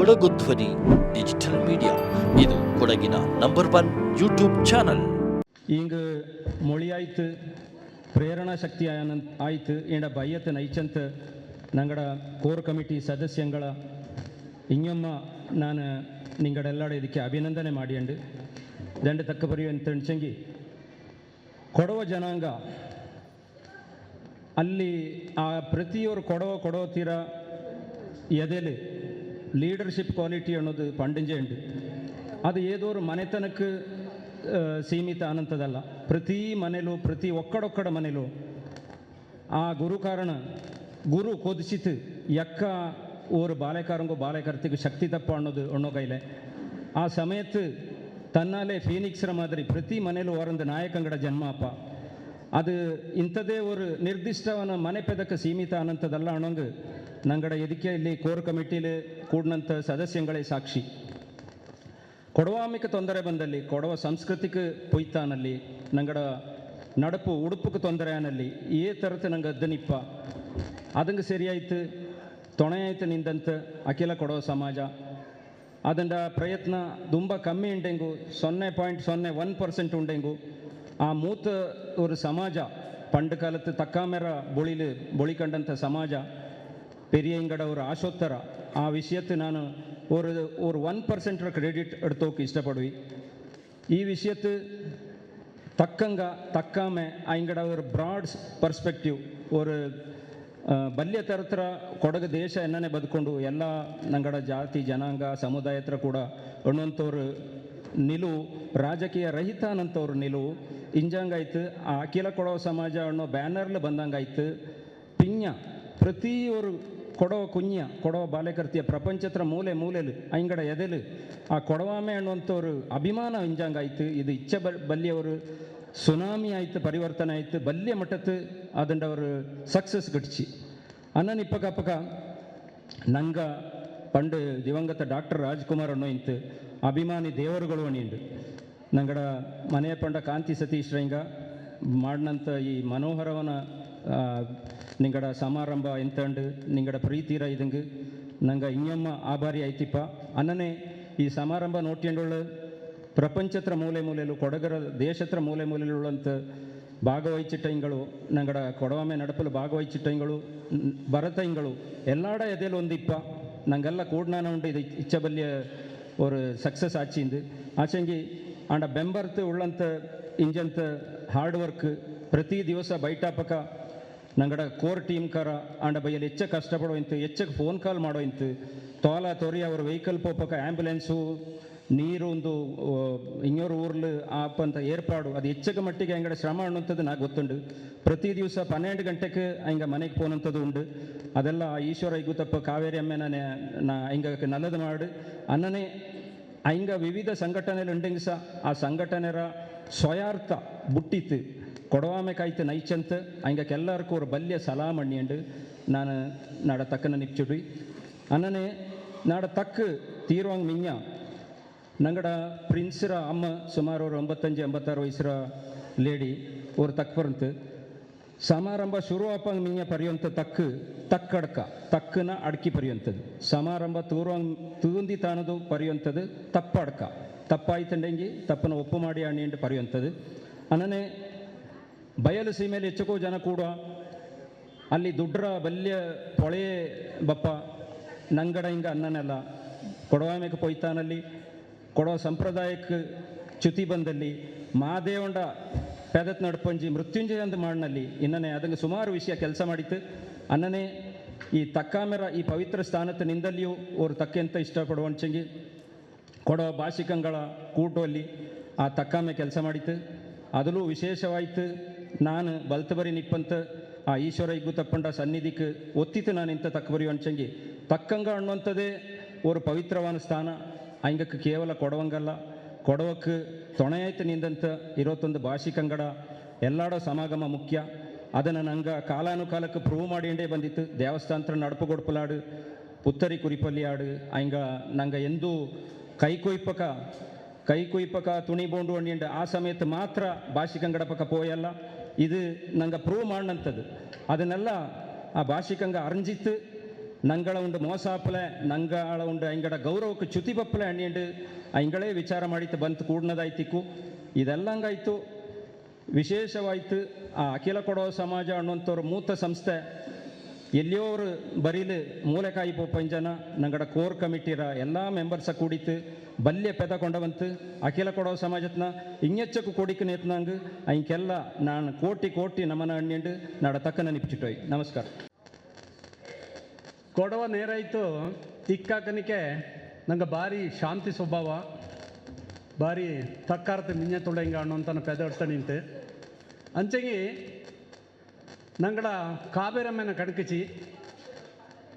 ಕೊಡಗು ಧ್ವನಿ digital media ಇದು ಕೊಡಗಿನ ನಂಬರ್ ಒನ್ ಯೂಟ್ಯೂಬ್ ಚಾನಲ್ ಹಿಂಗ ಮೊಳಿಯಾಯ್ತು ಪ್ರೇರಣಾ ಶಕ್ತಿ ಆಯ್ತು ಏಂಡ ಬಯ್ಯತ ನೈಚಂತ ನಂಗಡ ಕೋರ್ ಕಮಿಟಿ ಸದಸ್ಯಂಗಳ. ಇಂಗಮ್ಮ ನಾನು ನಿಂಗಡೆಲ್ಲಾಡ ಇದಕ್ಕೆ ಅಭಿನಂದನೆ ಮಾಡಿಯಂಡು ದಂಡ ತಕ್ಕ ಬರೆಯುವಂತ ಅನ್ಸಂಗಿ ಕೊಡವ ಜನಾಂಗ. ಅಲ್ಲಿ ಆ ಪ್ರತಿಯೊರು ಕೊಡವ ಕೊಡೋ ತೀರ ಎದೆಲು ಲೀಡರ್ಶಿಪ್ ಕ್ವಾಲಿಟಿ ಅನ್ನೋದು ಪಾಂಡಿಂಜೆ ಉಂಟು. ಅದು ಏದೋ ಮನೆತನಕ್ಕೆ ಸೀಮಿತ ಅನ್ನಂಥದ್ದಲ್ಲ ಪ್ರತಿ ಮನೆಯಲ್ಲೂ ಪ್ರತಿ ಒಕ್ಕಡೊಕ್ಕಡ ಮನೆಯಲ್ಲೂ ಆ ಗುರು ಕಾರಣ ಗುರು ಕೊದಿಸಿತು, ಯಕ್ಕ ಓರ್ ಬಾಲೆಕಾರಂಗು ಬಾಲೆಕರ್ತಿಗೆ ಶಕ್ತಿ ತಪ್ಪ ಅನ್ನೋದು ಅಣ್ಣೋ ಕೈಲೆ. ಆ ಸಮಯತ್ ತನ್ನಾಲೇ ಫೀನಿಕ್ಸ್ರ ಮಾದರಿ ಪ್ರತಿ ಮನೆಯಲ್ಲೂ ಅವರಂದು ನಾಯಕಂಗಡ ಜನ್ಮಪ್ಪ ಅದು ಇಂಥದೇ ಒಂದು ನಿರ್ದಿಷ್ಟವನ್ನು ಮನೆ ಪೆದಕ್ಕೆ ಸೀಮಿತ ಅನ್ನಂಥದ್ದಲ್ಲ ಅಣ್ಣಂಗೆ ನಂಗಡ ಎದಿಕೆ ಇಲ್ಲಿ ಕೋರ್ ಕಮಿಟಿಲಿ ಕೂಡಿನಂಥ ಸದಸ್ಯಗಳೇ ಸಾಕ್ಷಿ? ಕೊಡವಾಮಿಕ ತೊಂದರೆ ಬಂದಲ್ಲಿ, ಕೊಡವ ಸಂಸ್ಕೃತಿಕ ಪೊಯ್ತಾನಲ್ಲಿ, ನಂಗಡ ನಡಪು ಉಡುಪಕ್ಕೆ ತೊಂದರೆನಲ್ಲಿ ಏ ಥರತೆ ನಂಗೆ ಅದ್ದನಿಪ್ಪ. ಅದಂಗೆ ಸರಿಯಾಯ್ತು, ತೊಣೆಯಾಯ್ತು ನಿಂದಂತ ಅಖಿಲ ಕೊಡವ ಸಮಾಜ. ಅದಂದ ಪ್ರಯತ್ನ ತುಂಬ ಕಮ್ಮಿ ಉಂಡೆಂಗು, ಸೊನ್ನೆ ಪಾಯಿಂಟ್ ಸೊನ್ನೆ ಒನ್ ಪರ್ಸೆಂಟ್ ಉಂಡೆಂಗು. ಆ ಮೂತ ಒಂದು ಸಮಾಜ, ಪಂಡು ಕಾಲತ್ತು ತಕ್ಕಾಮೆರ ಬೊಳಿಲು ಬೊಳಿಕಂಡಂಥ ಸಮಾಜ. பெரியங்கட ஒரு ஆசோத்தர ಆ விஷயத்தை ನಾನು ஒரு ஒரு ஒன் பர்சன்ட் கிரெடிட் எடுத்தோக்கு இஷ்டப்படுவி ಈ ವಿಷಯತ್ತು ತಕ್ಕಂಗ ತಕ್ಕಾಮೆ ಐಂಗಡ ஒரு ಬ್ರಾಡ್ ಪರ್ಸ್ಪೆಕ್ಟಿವ್ ஒரு ಬಲ್ಯ ತರತ್ರ ಕೊಡಗು ದೇಶ ಎನ್ನನೆ ಬದುಕೊಂಡು ಎಲ್ಲ ನಂಗಡ ಜಾತಿ ಜನಾಂಗ ಸಮುದಾಯ ಹತ್ರ ಕೂಡ ಅನ್ನುವಂಥವ್ರು ನಿಲುವು ರಾಜಕೀಯ ರಹಿತ ಅನ್ನೋಂಥವ್ರು ನಿಲುವು ಇಂಜಂಗಾಯ್ತು ಆ ಅಖಿಲ ಕೊಡವ ಸಮಾಜ ಅನ್ನೋ ಬ್ಯಾನರ್ಲು ಬಂದಂಗಾಯ್ತು ಪಿಂಜ ಪ್ರತಿ ಕೊಡೋ ಕುಂಯ ಕೊಡೋ ಬಾಲೆಕರ್ತಿಯ ಪ್ರಪಂಚತ್ರ ಮೂಲೆ ಮೂಲೆಲು ಅಂಗಡ ಎದೆಲು. ಆ ಕೊಡವಾಮೆ ಅನ್ನುವಂಥವ್ರು ಅಭಿಮಾನ ಇಂಜಾಂಗ್ ಆಯ್ತು ಇದು ಇಚ್ಛೆ ಬಲ್ಲಿಯವರು, ಸುನಾಮಿ ಆಯ್ತು, ಪರಿವರ್ತನೆ ಆಯ್ತು, ಬಲ್ಯ ಮಟ್ಟತ್ತು ಅದನ್ನು ಅವರು ಸಕ್ಸಸ್ ಗಟ್ಚಿ ಅನ್ನನ್ ಇಪ್ಪಕ ಅಪ್ಪಕ ನಂಗ ಪಂಡು ದಿವಂಗತ ಡಾಕ್ಟರ್ ರಾಜ್ಕುಮಾರ್ ಅನ್ನೋ ಇಂತು ಅಭಿಮಾನಿ ದೇವರುಗಳು ಅಣಿಂಡು ನಂಗಡ ಮನೆಯ ಪಂಡ ಕಾಂತಿ ಸತೀಶ್ ರಂಗ, ಮಾಡಿನಂಥ ಈ ಮನೋಹರವನ ನಿಂಗಡ ಸಮಾರಂಭ ಎಂತಂಡು ನಿಂಗಡ ಪ್ರೀತಿರ ಇದಂಗೆ ನಂಗೆ ಇನ್ನೊಮ್ಮ ಆಭಾರಿ ಆಯ್ತಿಪ್ಪ ಅನ್ನನೇ ಈ ಸಮಾರಂಭ ನೋಟ್ಕೊಂಡೊಳ್ಳು ಪ್ರಪಂಚತ್ರ ಮೂಲೆ ಮೂಲೆಲು ಕೊಡಗರ ದೇಶತ್ರ ಮೂಲೆ ಮೂಲೆಲುಳ್ಳಂತ ಭಾಗವಹಿಸಿಟ್ಟಂಗಳು ನಂಗಡ ಕೊಡವಮೆ ನಡಪಲು ಭಾಗವಹಿಸಿಟ್ಟಂಗಳು ಬರತಂಗಳು ಎಲ್ಲಾಡ ಎದೆಲು ಒಂದಿಪ್ಪ ನಂಗೆಲ್ಲ ಕೂಡ್ನಾನ ಉಂಟು ಇದು ಇಚ್ಛಬಲ್ಯ ஒரு சக்ஸஸ் ஆச்சிந்து ஆச்சங்கி ಆಂಡ ಬೆಂಬರ್ತು ಉಳ್ಳಂತ ಇಂಜಂತ ಹಾರ್ಡ್ ವರ್ಕ್ ಪ್ರತಿ ದಿವಸ ಬೈಟಾಪಕ ನಂಗಡ ಕೋರ್ ಟೀಮ್ ಕರ ಆಂಡ ಬೈಯಲ್ಲಿ ಹೆಚ್ಚ ಕಷ್ಟಪಡೋ ಇಂತು ಹೆಚ್ಚಕ್ಕೆ ಫೋನ್ ಕಾಲ್ ಮಾಡೋ ಇಂತು, ತೋಲ ತೋರಿ ಅವ್ರ ವೆಹಿಕಲ್ ಪೋಪಕ ಆ್ಯಂಬುಲೆನ್ಸು ನೀರು ಒಂದು ಇನ್ನೂರು ಊರ್ಲು ಆಪಂತ ಏರ್ಪಾಡು. ಅದು ಹೆಚ್ಚಕ ಮಟ್ಟಿಗೆ ಅಂಗಡ ಶ್ರಮ ಅನ್ನುವಂಥದ್ದು ನಾ ಗೊತ್ತುಂಡು. ಪ್ರತಿ ದಿವಸ ಪನ್ನೆರಡು ಗಂಟೆಗೆ ಹಿಂಗೆ ಮನೆಗೆ ಪೋನಂಥದ್ದು ಉಂಡು. ಅದೆಲ್ಲ ಈಶ್ವರ ಗುತಪ್ಪ ಕಾವೇರಿ ಅಮ್ಮೆನ ನಾ ಹಿಂಗ ನಲ್ಲದು ಮಾಡು ಅನ್ನನೇ ಹಿಂಗ ವಿವಿಧ ಸಂಘಟನೆಗಳು ಉಂಡೆಂಗೆ ಸಹ ಆ ಸಂಘಟನೆರ ಸ್ವಯಾರ್ಥ ಬುಟ್ಟಿತ್ತು. ಕೊಡವಾಮೆ ಕಾಯ್ತು ನೈಚಂತ ಹಂಗಕ್ಕೆ ಎಲ್ಲರಿಗೂ ಅವ್ರ ಬಲ್ಯ ಸಲಾಮ್ ಅಣ್ಣಿಂಡು ನಾನು ನಾಡ ತಕ್ಕನ ನಿಪ್ಚಿಡ್ರಿ ಅನ್ನನೇ ನಾಡ ತಕ್ಕ ತೀರ್ವಂಗ್ ಮಿಂಗ ನಂಗಡ ಪ್ರಿನ್ಸ್ರ ಅಮ್ಮ ಸುಮಾರು ಅವ್ರ ಎಂಬತ್ತಂಜು ಎಂಬತ್ತಾರು ವಯಸ್ಸರ ಲೇಡಿ ಅವ್ರು ತಕ್ಕ ಬರಂತು ಸಮಾರಂಭ ಶುರು ಆಪಂಗ್ ಮಿಂಗ ಪರಿಯಂತ ತಕ್ಕ ತಕ್ಕಡ್ಕ ತಕ್ಕನ ಅಡ್ಕಿ ಪರಿಯಂತದ್ದು ಸಮಾರಂಭ ತೂರುವಂಗ್ ತೂಂದಿ ತಾಣದು ಪರಿಯಂತದ್ದು ತಪ್ಪಡ್ಕ ತಪ್ಪಾಯ್ತಂಡೆಂಗಿ ತಪ್ಪನ ಒಪ್ಪು ಮಾಡಿ ಅಣ್ಣಿಂಡು ಪರಿಯಂತದ್ದು ಅನ್ನನೇ ಬಯಲು ಸೀಮೆಯಲ್ಲಿ ಹೆಚ್ಚಕೋ ಜನ ಕೂಡ ಅಲ್ಲಿ ದುಡ್ರ ಬಲ್ಯ ಪೊಳೆ ಬಪ್ಪ, ನಂಗಡ ಹಿಂಗ ಅನ್ನನೆಲ್ಲ. ಕೊಡವಾಮೆಗೆ ಪೊಯ್ತಾನಲ್ಲಿ ಕೊಡವ ಸಂಪ್ರದಾಯಕ್ಕೆ ಚ್ಯುತಿ ಬಂದಲ್ಲಿ, ಮಾದೇವಂಡ ಪೆದತ್ ನಡ್ಪಂಜಿ ಮೃತ್ಯುಂಜಯ ಅಂತ ಮಾಡಿನಲ್ಲಿ, ಇನ್ನನೇ ಅದಂಗೆ ಸುಮಾರು ವಿಷಯ ಕೆಲಸ ಮಾಡಿತ್ತು. ಅನ್ನನೇ ಈ ತಕ್ಕಾಮೆರ ಈ ಪವಿತ್ರ ಸ್ಥಾನದ ನಿಂದಲ್ಲಿಯೂ ಅವರು ತಕ್ಕಂತ ಇಷ್ಟಪಡುವಂಚಂಗಿ ಕೊಡೋ ಭಾಷಿಕಂಗಳ ಕೂಟಲ್ಲಿ ಆ ತಕ್ಕಾಮೆ ಕೆಲಸ ಮಾಡಿತ್ತು. ಅದಲ್ಲೂ ವಿಶೇಷವಾಯಿತು ನಾನು ಬಲ್ತಬರಿ ನಿಪ್ಪಂತ ಆ ಈಶ್ವರ ಇಗ್ಗು ತಪ್ಪಂಡ ಸನ್ನಿಧಿಕ್ಕೆ ಒತ್ತಿತು ನಾನು ಇಂಥ ತಕ್ಕ ಬರಿ ಅಂಚಂಗಿ ತಕ್ಕಂಗ ಅನ್ನುವಂಥದ್ದೇ ಒಂದು ಪವಿತ್ರವಾದ ಸ್ಥಾನ. ಹಂಗಕ್ಕೆ ಕೇವಲ ಕೊಡವಂಗಲ್ಲ. ಕೊಡವಕ್ಕೆ ತೊಣೆಯಾಯ್ತು ನಿಂದಂತ ಇರೋತ್ತೊಂದು ಭಾಷಿಕಂಗಡ ಎಲ್ಲಾಡೋ ಸಮಾಗಮ ಮುಖ್ಯ. ಅದನ್ನು ನಂಗೆ ಕಾಲಾನುಕಾಲಕ್ಕೆ ಪ್ರೂವ್ ಮಾಡಿಯೇ ಬಂದಿತ್ತು. ದೇವಸ್ಥಾನ ನಡಪು ಪುತ್ತರಿ ಕುರಿಪಲ್ಲಿ ಆಡು, ಹಂಗ ನಂಗೆ ಎಂದೂ ಕೈ ಕುಯ್ಪಕ ಕೈ ಕುಯ್ಪಕ ತುಣಿ ಬೋಂಡು ಅಣ್ಣಿಂಡ ಆ ಸಮೇತ ಮಾತ್ರ ಭಾಷಿಕಂಗಡ ಪಕ್ಕ ಪೋಯಲ್ಲ. ಇದು ನಂಗೆ ಪ್ರೂವ್ ಮಾಡಂಥದ್ದು ಅದನ್ನೆಲ್ಲ ಆ ಭಾಷಿಕಂಗ ಅರ್ಜಿತ್ತು ನಂಗಳ ಉಂಡು ಮೋಸಾಪಲೆ ನಂಗಳ ಉಂಡು ಐಂಗಡ ಗೌರವಕ್ಕೆ ಚ್ಯುತಿ ಬಪ್ಪಲೆ ಅಣ್ಣಿಂಡು ಐಂಗಳೇ ವಿಚಾರ ಮಾಡಿತ್ತು ಬಂತು ಕೂಡ್ನದಾಯ್ತಿಕ್ಕು ಇದೆಲ್ಲಂಗಾಯ್ತು ವಿಶೇಷವಾಯ್ತು ಆ ಅಖಿಲ ಕೊಡೋ ಸಮಾಜ ಅನ್ನುವಂಥವ್ರು ಮೂತ ಸಂಸ್ಥೆ ಎಲ್ಲಿಯೋರು ಬರೀಲು ಮೂಲೆಕಾಯಿ ಪಂಜನ, ನಂಗಡ ಕೋರ್ ಕಮಿಟಿರ ಎಲ್ಲ ಮೆಂಬರ್ಸ ಕೂಡಿತು ಬಲ್ಯ ಪೆದ ಕೊಂಡವಂತು, ಅಖಿಲ ಕೊಡೋ ಸಮಾಜತ್ನ ಇಂಗೆಚ್ಚಕ್ಕೂ ಕೊಡಿக்கு ನೇತನಂಗೆ ಅಂಕೆಲ್ಲ ನಾನು ಕೋಟಿ ಕೋಟಿ ನಮನ ಅಣ್ಣಿಂಡು ನಾಡ ತಕ್ಕನ ನಿಪ್ಚಿಟ್ಟೋಯ್. ನಮಸ್ಕಾರ. ಕೊಡವ ನೇರಾಯಿತು ಇಕ್ಕಾಕನಿಕೆ ನಂಗೆ ಭಾರಿ ಶಾಂತಿ ಸ್ವಭಾವ, ಭಾರಿ ತಕ್ಕಾರ್ತ ಮಿಂಜ ತುಳಂಗ ಅಂತ ಪೆದ ನಿಂತೆ. ಅಂಚೆಗಿ ನಂಗಡ ಕಾಬೇರಮ್ಮನ കടുക്കിച്ച്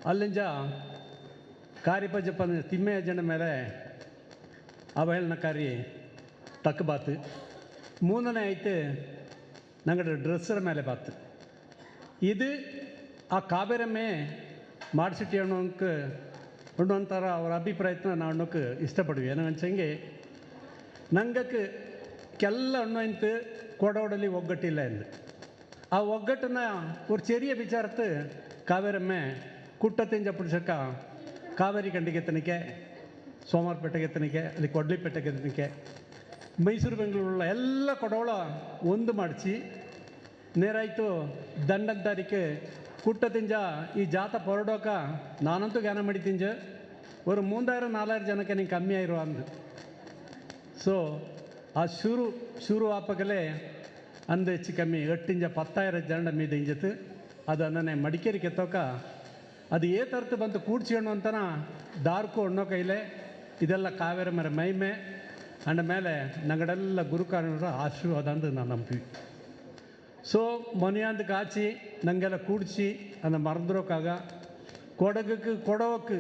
ಅಲ್ಲಿಂಜ ಕಾರಿಪಜ್ಜಪ್ಪನ ತಿಮ್ಮೆ ಜನ ಮೇಲೆ ಅವಹೇಳನಕಾರಿ ತಕ್ಕ ಬಾತು. ಮೂರನೇ ಆಯ್ತು ನಂಗಡ ಡ್ರೆಸ್ಸರ ಮೇಲೆ ಬಾತು. ಇದು ಆ ಕಾಬೇರಮ್ಮೆ ಮಾಡಿಸಿಟ್ಟು ಅನ್ನೋಂಕ ಅನ್ನುವಂಥರ ಅವರ ಅಭಿಪ್ರಾಯನ ನಾವು ಅನ್ನೋಕೆ ಇಷ್ಟಪಡ್ವಿ. ಏನೋ ಅಂಚಂಗೆ ನಂಗಕ್ಕೆ ಕೆಲ್ಲ ಅಣ್ಣಂತ ಕೊಡೋಡಲಿ ಒಗ್ಗಟ್ಟಿಲ್ಲ ಎಂದು. ಆ ಒಗ್ಗಟ್ಟನ್ನು ஒரு ചെറിയ ವಿಚಾರತ್ತು ಕಾವೇರಮ್ಮೆ ಕುಟ್ಟತೆಂಜ ಪುಡ್ಸಕ್ಕ ಕಾವೇರಿ ಖಂಡಿಗೆತ್ತನಿಕೆ ಸೋಮಾರಪೇಟೆಗೆತ್ತನಿಕೆ ಅಲ್ಲಿ ಕೊಡ್ಲಿಪೇಟೆಗೆತ್ತನಿಕೆ ಮೈಸೂರು ಬೆಂಗಳೂರುಳ್ಳ ಎಲ್ಲ ಕೊಡೋಳ ಒಂದು ಮಾಡಿಸಿ, ನೇರಾಯಿತು ದಂಡನ ತಾರೀಕು ಕುಟ್ಟ ತಿಂಜ, ಈ ಜಾತ ಹೊರಡೋಕ ನಾನಂತೂ ಗ್ಯಾನ ಮಾಡಿ ತಿಂಜ ஒரு ಜನಕ್ಕೆ ನೀನು ಕಮ್ಮಿ நீங்கள் ಅಂದ್. ಸೋ ಆ ಶುರು ಶುರು ಆಪಗಲೇ ಅಂದು ಹೆಚ್ಚು ಕಮ್ಮಿ ಎಟ್ಟಿಂಜ ಪತ್ತಾಯಿರ ಜನ ಮೀದ ಇಂಜತ್ತು ಅದು ಅನ್ನನೆ ಮಡಿಕೇರಿ ಕೆತ್ತೋಕ ಅದು ಏ ತರ್ತು ಬಂತು ಕೂಡ್ಸಿಣ್ಣು ಅಂತನ ದಾರ್ಕು ಅನ್ನೋ ಕೈಲೇ ಇದೆಲ್ಲ ಕಾವೇರಿ ಮರ ಮೈಮೆ ಅಂಡ ಮೇಲೆ ನಂಗಡೆಲ್ಲ ಗುರುಕಾರರ ಆಶೀರ್ವಾದ ಅಂದು ನಾನು ನಂಬ್ತೀವಿ ಸೊ ಮನೆಯಂದು ಕಾಚಿ ನಂಗೆಲ್ಲ ಕೂಡಿಸಿ அந்த மறந்துரோக்காக ಕೊಡಗಕ್ಕೆ ಕೊಡೋಕ್ಕೆ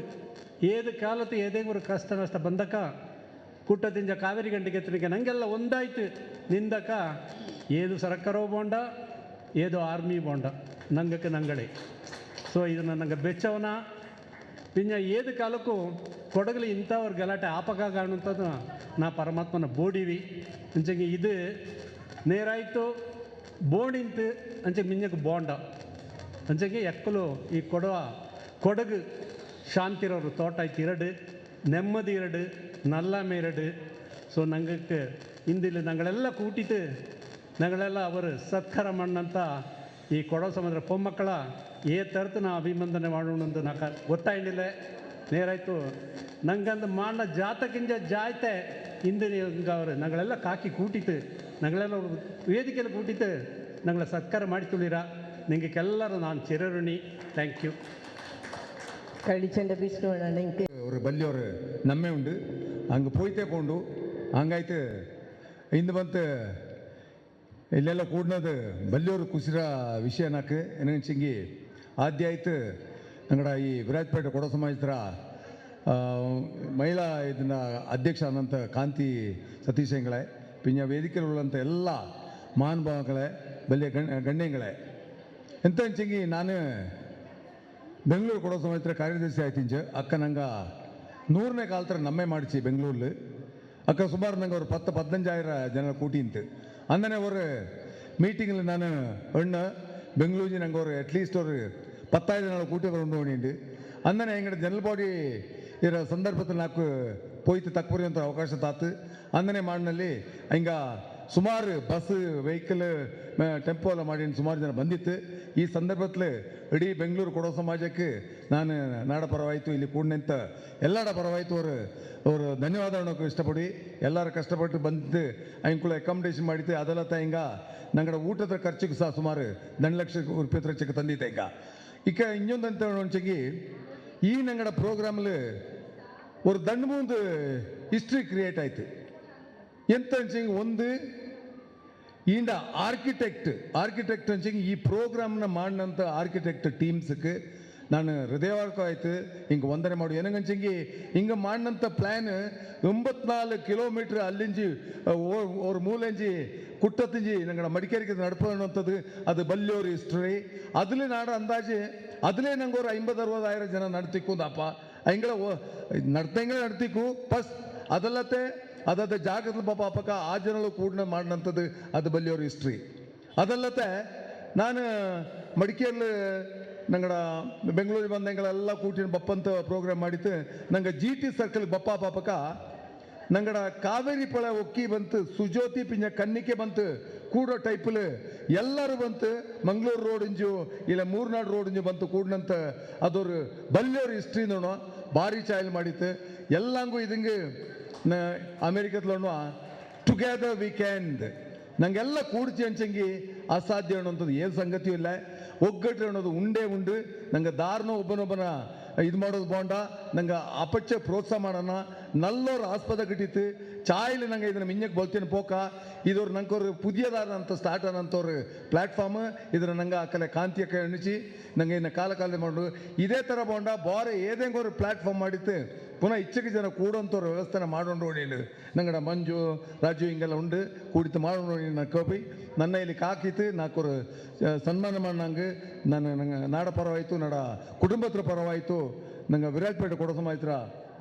ಏದು ಕಾಲತ್ತು ಏದೇ ಒಂದು ಕಷ್ಟ ನಷ್ಟ ಬಂದಕ ಕುಟ್ಟದಿಂಜ ಕಾವೇರಿ ಗಂಟೆಗೆ ಎತ್ತನಿಗೆ ನಂಗೆಲ್ಲ ಒಂದಾಯ್ತು. ನಿಂದಕ ಏದು ಸರ್ಕಾರವು ಬೋಂಡ, ಏದು ಆರ್ಮಿ ಬೋಂಡ. ನಂಗಕ್ಕೆ ನಂಗಡೆ ಸೊ ಇದು ನಂಗೆ ಬೆಚ್ಚವನ. ಇನ್ನು ಏದು ಕಾಲಕ್ಕೂ ಕೊಡಗಲಿ ಇಂಥವ್ರ ಗಲಾಟೆ ಆಪಕ ಕಾಣುವಂಥದ್ದು ನಾ ಪರಮಾತ್ಮನ ಬೋಡಿವಿ. ಅಂಚಂಗೆ ಇದು ನೇರಾಯ್ತು ಬೋಡಿಂತು ಅಂಚೆ ಮಿಂಜಕ್ಕೆ ಬೋಂಡ. ಅಂಚೆಗೆ ಎಕ್ಕಲು ಈ ಕೊಡವ ಕೊಡಗು ಶಾಂತಿರೋರು ತೋಟ ಆಯ್ತು ಇರಡು ನೆಮ್ಮದಿ ಎರಡು. ನಲ್ಲಮೆ ಎರಡು ಸೊ ನಂಗಕ್ಕೆ ಇಂದಿಲ್ಲಿ ನಂಗಳೆಲ್ಲ ಕೂಟಿತು ನಂಗಳೆಲ್ಲ ಅವರು ಸತ್ಕಾರ ಮಣ್ಣಂತ ಈ ಕೊಡವ ಸಮುದ್ರ ಪೊಮ್ಮಕ್ಕಳ ಏ ತರ್ತು ನಾ ಅಭಿನಂದನೆ ಮಾಡೋಣ ಅಂತ ನಾಕ ಗೊತ್ತಾಯಿಲ್ಲ ನೇರಾಯ್ತು ನಂಗಂದು ಮಾಡ ಜಾತಕಿಂಜ ಜಾಯ್ತೆ ಇಂದಿನ ಹಿಂಗ ಅವರು ನಂಗಳೆಲ್ಲ ಕಾಕಿ ಕೂಟಿತು ನಂಗಳೆಲ್ಲ ಅವ್ರು ವೇದಿಕೆಯಲ್ಲಿ ಕೂಟಿತು ನಂಗಳ ಸತ್ಕಾರ ಮಾಡಿ ತುಳಿರ ನಿಂಗೆಲ್ಲರೂ ನಾನು ಚಿರಋಣಿ ಥ್ಯಾಂಕ್ ಯು കളിച്ചെൻ്റെ വിഷ്ണുവാണ് എനിക്ക് ஒரு பள்ளி ஒரு நம்மே உண்டு ಹಂಗೆ ಪೋಯ್ತೆ ಕೊಂಡು, ಹಂಗಾಯ್ತು. ಇಂದು ಬಂತು ಇಲ್ಲೆಲ್ಲ ಕೂಡ್ನದು ಬಲ್ಲಿಯವರು ಕುಸಿರ ವಿಷಯನಾಕ ಏನಂಚಿಂಗಿ ಆದ್ಯ ಆಯ್ತು. ನಂಗಡ ಈ ವಿರಾಜಪೇಟೆ ಕೊಡ ಸಮಾಜದ ಮಹಿಳಾ ಇದನ್ನ ಅಧ್ಯಕ್ಷ ಅನ್ನಂಥ ಕಾಂತಿ ಸತೀಶ್ ಹೆಂಗಳೇ ಪಿಂಜ ವೇದಿಕೆಯಲ್ಲಿ ಉಳ್ಳಂಥ ಎಲ್ಲ ಮಹಾನುಭಾವಗಳೇ, ಬಲ್ಯ ಗಣ್ಯ ಗಣ್ಯಂಗಳೇ. ಎಂತ ಅಂಚಿಂಗಿ ನಾನು ಬೆಂಗಳೂರು ಕೊಡೋ ಸಮಾಜದ ಕಾರ್ಯದರ್ಶಿ ಆಯ್ತಿಂಚ ಅಕ್ಕ ನಂಗೆ ನೂರನೇ ಕಾಲತ್ರ ನಮ್ಮೆ ಮಾಡಿಸಿ ಬೆಂಗಳೂರಲ್ಲಿ ಅಕ್ಕ ಸುಮಾರು ನಂಗೆ ஒரு பத்து பதினஞ்சாயிரம் ஜன கூட்டின்ட்டு அந்தனே ஒரு மீட்டிங்கில் நான் ஒன்று பெங்களூரு நாங்கள் ஒரு அட்லீஸ்ட் ஒரு பத்தாயிரம் ஜன கூட்டி கொண்டு பண்ணிட்டு அந்தனே எங்கட ಜನರಲ್ ಬಾಡಿ ಇರೋ ಸಂದರ್ಭದಲ್ಲಿ ನಾಲ್ಕು ಪೋಯ್ತು ತಕ್ಕುರಿಯಂತ ಅವಕಾಶ ತಾತು ಅಂದನೆ ಮಾಡಿನಲ್ಲಿ ಹಿಂಗ ಸುಮಾರು ಬಸ್ ವೆಹಿಕಲ್ ಟೆಂಪೋ ಎಲ್ಲ ಮಾಡಿ ಸುಮಾರು ಜನ ಬಂದಿತ್ತು ಈ ಸಂದರ್ಭದಲ್ಲಿ ಇಡೀ ಬೆಂಗಳೂರು ಕೊಡೋ ಸಮಾಜಕ್ಕೆ ನಾನು ನಾಡ ಪರವಾಯಿತು ಇಲ್ಲಿ ಕೂಡ ನಿಂತ ಎಲ್ಲರ ಪರವಾಯಿತು ಅವರು ಅವರು ಧನ್ಯವಾದ ಹೇಳೋಕೆ ಇಷ್ಟಪಡಿ ಎಲ್ಲರ ಕಷ್ಟಪಟ್ಟು ಬಂದಿದ್ದು ಅಂಕುಳ ಅಕಾಮಿಡೇಷನ್ ಮಾಡಿತ್ತು ಅದೆಲ್ಲ ಹಿಂಗ ನಂಗಡ ಊಟದ ಖರ್ಚಿಗೆ ಸಹ ಸುಮಾರು ದಂಡ ಲಕ್ಷ ರೂಪಾಯಿ ಖರ್ಚಿಗೆ ತಂದಿತ್ತೆ ಈಗ ಇಕ ಇನ್ನೊಂದಂತ ಒಂಚಗಿ ಈ ನಂಗಡ ಪ್ರೋಗ್ರಾಮ್ಲು ஒரு தண்டு மூந்து ஹிஸ்ட்ரி கிரியேட் ஆயிட்டு ಎಂತ ಅಂಚಿಂಗ್ ಒಂದು ಇಂಡ ಆರ್ಕಿಟೆಕ್ಟ್ ಆರ್ಕಿಟೆಕ್ಟ್ ಅಂಚಿಂಗ್ ಈ ಪ್ರೋಗ್ರಾಮ್ನ ಮಾಡಿದಂಥ ಆರ್ಕಿಟೆಕ್ಟ್ ಟೀಮ್ಸ್ಗೆ ನಾನು ಹೃದಯವಾರ್ಕ ಆಯ್ತು ಹಿಂಗೆ ವಂದನೆ ಮಾಡು ಏನಂಗಂಚಿಂಗಿ ಹಿಂಗೆ ಮಾಡಿದಂಥ ಪ್ಲ್ಯಾನ್ ಎಂಬತ್ನಾಲ್ಕು ಕಿಲೋಮೀಟ್ರ್ ಅಲ್ಲಿಂಜಿ ஒரு மூலஞ்சி குட்டத்திஞ்சி எங்களோட மடிக்கரிக்கு நடப்பது அது பல்லியோர் ஹிஸ்டரி அதில் நாட அந்தாஜு அதிலே நாங்கள் ஒரு ஐம்பது அறுபதாயிரம் ಜನ ನಡ್ತಿಕ್ಕು ಎಂಗಳ ನಡ್ತಂಗಳ ನಡ್ತಿಕ್ಕು ಪ್ಲಸ್ ಅದಲ್ಲತ್ತೆ ಅದಾದ ಜಾಗದ ಪಾಪ ಅಪಕ ಆ ಜನಗಳು ಕೂಡ ಮಾಡಿದಂಥದ್ದು ಅದು ಬಲ್ಲಿಯವ್ರ ಹಿಸ್ಟ್ರಿ ಅದಲ್ಲತ್ತೆ, ನಾನು ಮಡಿಕೇರಿಯಲ್ಲಿ ನಂಗಡ ಬೆಂಗಳೂರಿಗೆ ಬಂದಂಗಳೆಲ್ಲ ಕೂಟಿನ ಬಪ್ಪಂತ ಪ್ರೋಗ್ರಾಮ್ ಮಾಡಿತ್ತು. ನಂಗೆ ಜಿ ಟಿ ಸರ್ಕಲ್ ಬಪ್ಪ ಪಾಪಕ ನಂಗಡ ಕಾವೇರಿ ಪಳ ಒಕ್ಕಿ ಬಂತು ಸುಜೋತಿ ಪಿಂಜ ಕನ್ನಿಕೆ ಬಂತು, ಕೂಡೋ ಟೈಪಲ್ ಎಲ್ಲರೂ ಬಂತು, ಮಂಗಳೂರು ರೋಡ್ ಇಂಜು, ಇಲ್ಲ ಮೂರ್ನಾಡು ರೋಡ್ ಇಂಜು ಬಂತು ಕೂಡಂತ ಅದೊರು ಬಲ್ಯೋರು ಹಿಸ್ಟ್ರಿ ನೋಡೋ ಭಾರಿ ಚಾಯಲ್ ಮಾಡಿತ್ತು. ಎಲ್ಲಂಗೂ ಇದಂಗೆ ನ ಟುಗೆದರ್ ಟುಗೆದರ್ ವೀಕೆಂಡ್ ನಂಗೆಲ್ಲ ಕೂಡ್ಚಿ ಅಂಚಂಗಿ ಅಸಾಧ್ಯ ಅನ್ನೋಂಥದ್ದು ಏನು ಸಂಗತಿಯೂ ಇಲ್ಲ. ಒಗ್ಗಟ್ಟು ಅನ್ನೋದು ಉಂಡೇ ಉಂಡು. ನಂಗೆ ದಾರ್ನ ಒಬ್ಬನೊಬ್ಬನ ಇದು ಮಾಡೋದು ಬೋಂಡ. ನಂಗೆ ಅಪಚ ಪ್ರೋತ್ಸಾಹ ಮಾಡೋಣ. ನಲ್ಲೋರು ಆಸ್ಪದ ಕಟ್ಟಿತ್ತು ಚಾಯ್ಲಿ ನಂಗೆ ಇದನ್ನ ಮಿಂಜಕ್ಕೆ ಬೋಲ್ತೀನಿ ಪೋಕ. ಇದವ್ರು ನಂಗೆ ಪುದಿಯದಾರ ಅಂತ ಸ್ಟಾರ್ಟ್ ಅನ್ನೋಂಥವ್ರು ಪ್ಲ್ಯಾಟ್ಫಾರ್ಮ್ ಇದ್ರ ನಂಗೆ ಆ ಕಲೆ ಕಾಂತಿಯಕ್ಕೆ ಎಣಿಸಿ ನಂಗೆ ಇನ್ನು ಕಾಲ ಕಾಲ ಮಾಡು ಇದೇ ಥರ ಬೋಂಡ. ಬಾರೆ ಏದೇಂಗೋರು ಪ್ಲ್ಯಾಟ್ಫಾರ್ಮ್ ಮಾಡಿತ್ತು. ಪುನಃ ಇಚ್ಚಕ್ಕೆ ಜನ ಕೂಡೋಂಥವ್ರು ವ್ಯವಸ್ಥೆನ ಮಾಡೋಣ ಹೇಳಿ ನಂಗಡ ಮಂಜು, ರಾಜು ಹಿಂಗೆಲ್ಲ ಉಂಡು ಕೂಡಿತು ಮಾಡೋಣ ನಾ ಕೋಪಿ, ನನ್ನ ಇಲ್ಲಿ ಕಾಕಿತು ನಾಲ್ಕರು ಸನ್ಮಾನ ಮಾಡಂಗೆ ನನ್ನ, ನಂಗೆ ನಾಡ ಪರವಾಯಿತು, ನಡ ಕುಟುಂಬತ್ರ ಪರವಾಯಿತು. ನಂಗೆ ವಿರಾಜಪೇಟೆ ಕೊಡೋ ಸಮಯತ್ರ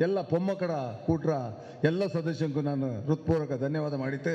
ಎಲ್ಲ ಪೊಮ್ಮಕಡ ಕೂಟ್ರ? ಎಲ್ಲ ಸದಸ್ಯಂಗೂ ನಾನು ಹೃತ್ಪೂರ್ವಕ ಧನ್ಯವಾದ ಮಾಡಿದ್ದೆ.